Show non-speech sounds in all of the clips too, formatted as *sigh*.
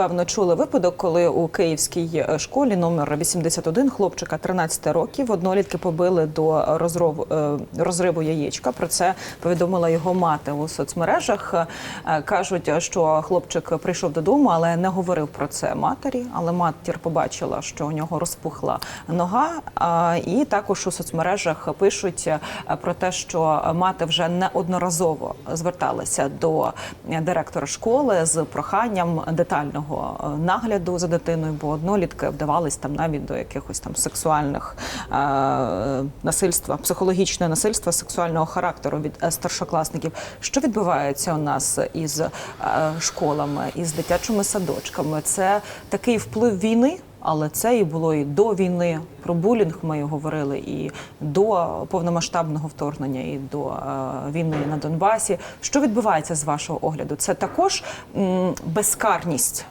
напевно чули випадок, коли у київській е, школі номер 81 хлопчика 13 років однолітки побили до розриву, е, розриву яєчка. Про це повідомила його мати у соцмережах. Е, Кажуть, що хлопчик прийшов додому, але не говорив про це матері. Але матір побачила, що у нього розпухла нога. І також у соцмережах пишуть про те, що мати вже неодноразово зверталася до директора школи з проханням детального е, нагляду за дитиною, бо однолітки вдавались там навіть до якихось там сексуальних е, насильства, психологічного насильства сексуального характеру від е, старшокласників. Що відбувається у нас із е, школами, із дитячими садочками? Це такий вплив війни. Але це і було і до війни. Про булінг ми говорили, і до повномасштабного вторгнення, і до е, війни на Донбасі. Що відбувається з вашого огляду? Це також безкарність.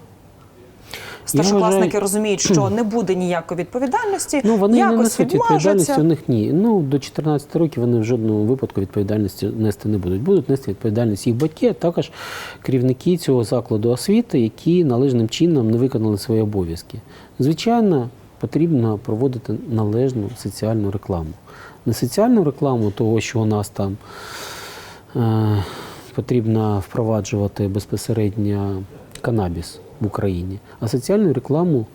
Старшокласники вважаю- розуміють, що *clears throat* не буде ніякої відповідальності. Ну, вони не несуть відповідальності, у них ні. Ну, до 14 років вони в жодному випадку відповідальності нести не будуть. Будуть нести відповідальність їх батьки, а також керівники цього закладу освіти, які належним чином не виконали свої обов'язки. Звичайно, потрібно проводити належну соціальну рекламу. Не соціальну рекламу того, що у нас там е, потрібно впроваджувати безпосередньо канабіс в Україні, а соціальну рекламу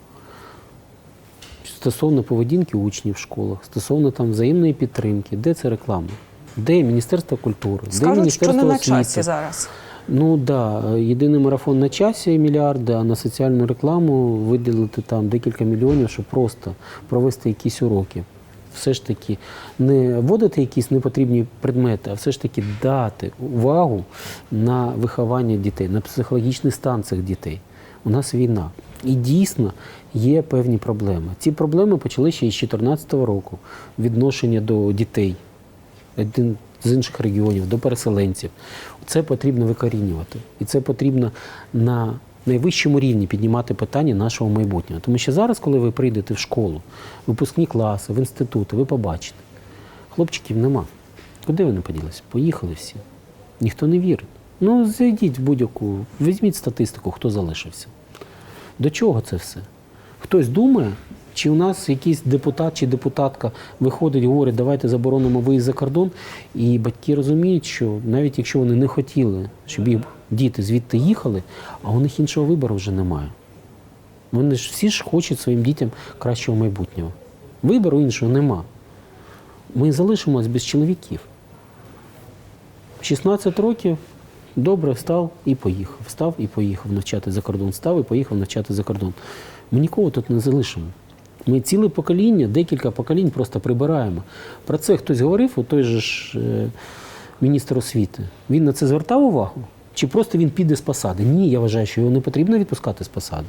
стосовно поведінки учнів в школах, стосовно там взаємної підтримки, де це реклама? Де Міністерство культури, де Скажуть, що Міністерство не на часі зараз. Ну да, єдиний марафон на часі мільярди, а на соціальну рекламу виділити там декілька мільйонів, щоб просто провести якісь уроки. Все ж таки не вводити якісь непотрібні предмети, а все ж таки дати увагу на виховання дітей, на психологічний стан цих дітей. У нас війна. І дійсно є певні проблеми. Ці проблеми почали ще із 2014 року. Відношення до дітей, один з інших регіонів, до переселенців. Це потрібно викорінювати. І це потрібно на найвищому рівні піднімати питання нашого майбутнього. Тому що зараз, коли ви прийдете в школу, випускні класи, в інститути, ви побачите, хлопчиків нема. Куди вони поділися? Поїхали всі. Ніхто не вірить. Ну, зайдіть в будь-яку, візьміть статистику, хто залишився. До чого це все? Хтось думає, чи у нас якийсь депутат чи депутатка виходить і говорить, давайте заборонимо виїзд за кордон, і батьки розуміють, що навіть якщо вони не хотіли, щоб їх діти звідти їхали, а у них іншого вибору вже немає. Вони ж всі ж хочуть своїм дітям кращого майбутнього. Вибору іншого нема. Ми залишимось без чоловіків. 16 років добре встав і поїхав. Встав і поїхав навчати за кордон. Встав і поїхав навчати за кордон. Ми нікого тут не залишимо. Ми ціле покоління, декілька поколінь просто прибираємо. Про це хтось говорив, от той же ж е, міністр освіти. Він на це звертав увагу? Чи просто він піде з посади? Ні, я вважаю, що його не потрібно відпускати з посади.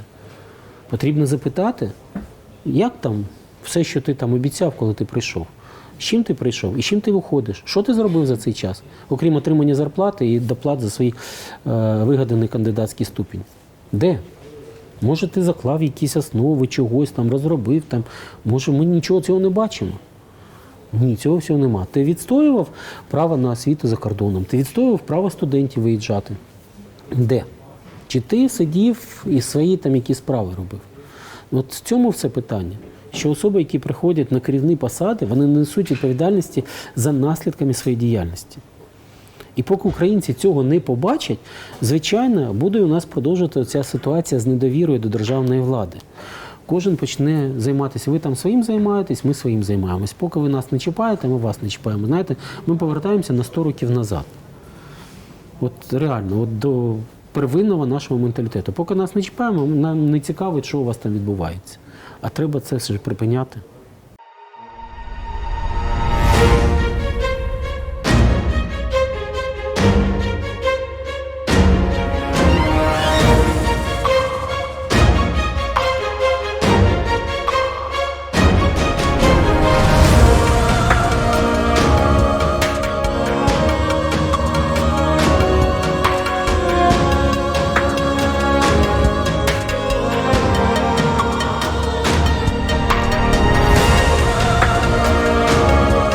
Потрібно запитати, як там все, що ти там обіцяв, коли ти прийшов. З чим ти прийшов і з чим ти виходиш? Що ти зробив за цей час, окрім отримання зарплати і доплат за свій е, вигаданий кандидатський ступінь? Де? Може, ти заклав якісь основи чогось там, розробив там. Може, ми нічого цього не бачимо. Ні, цього всього нема. Ти відстоював право на освіту за кордоном, ти відстоював право студентів виїжджати. Де? Чи ти сидів і свої там якісь справи робив? От в цьому все питання. Що особи, які приходять на керівні посади, вони не несуть відповідальності за наслідками своєї діяльності. І поки українці цього не побачать, звичайно, буде у нас продовжувати ця ситуація з недовірою до державної влади. Кожен почне займатися. Ви там своїм займаєтесь, ми своїм займаємось. Поки ви нас не чіпаєте, ми вас не чіпаємо. Знаєте, ми повертаємося на 100 років назад. От реально, от до первинного нашого менталітету. Поки нас не чіпаємо, нам не цікавить, що у вас там відбувається. А треба це все ж припиняти.